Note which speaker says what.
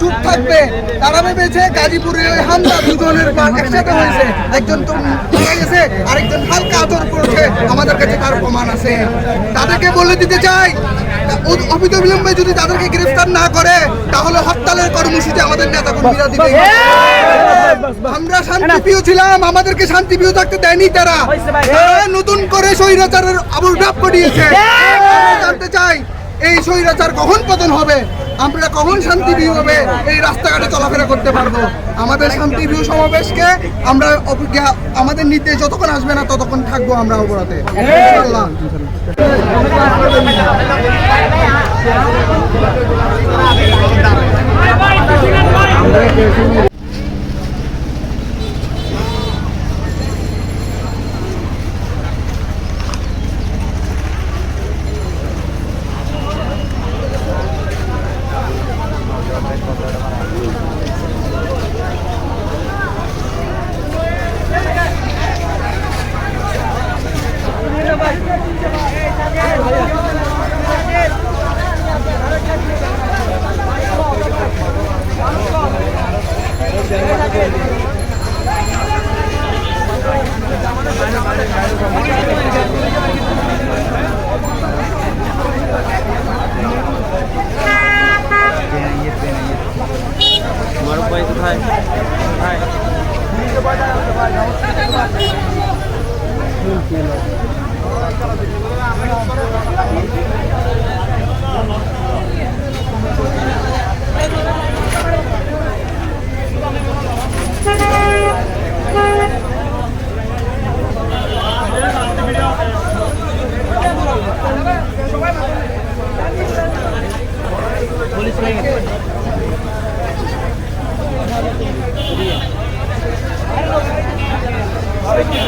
Speaker 1: চুপ থাকবে। তারা ভেবেছে গাজীপুরে ওই হামলা দুজনের একসাথে হয়েছে। একজন তো মারা গেছে, আরেকজন হালকা আদর করেছে। আমাদের কাছে তার প্রমাণ আছে। তাদেরকে বলে দিতে চাই অবিলম্বে যদি তাদেরকে গ্রেফতার না করে, তাহলে হরতালের কর্মসূচি আমাদের নেতা কর্মীরা দিবে আমরা শান্তিপ্রিয় ছিলাম আমাদেরকে শান্তিপ্রিয় থাকতে দেয়নি তারা। তারা নতুন করে স্বৈরাচারের আবির্ভাব ঘটিয়েছে জানতে চাই এই স্বৈরাচার কখন পতন হবে? আমরা কখন শান্তি শান্তিপ্রিয় হবে এই রাস্তাঘাটে চলাফেরা করতে পারব? আমাদের শান্তি শান্তিপ্রিয় সমাবেশকে আমরা অপেক্ষা আমাদের নির্দেশ যতক্ষণ আসবে না ততক্ষণ থাকব আমরা অবরাতে ইনশাআল্লাহ।
Speaker 2: ভাই Thank you.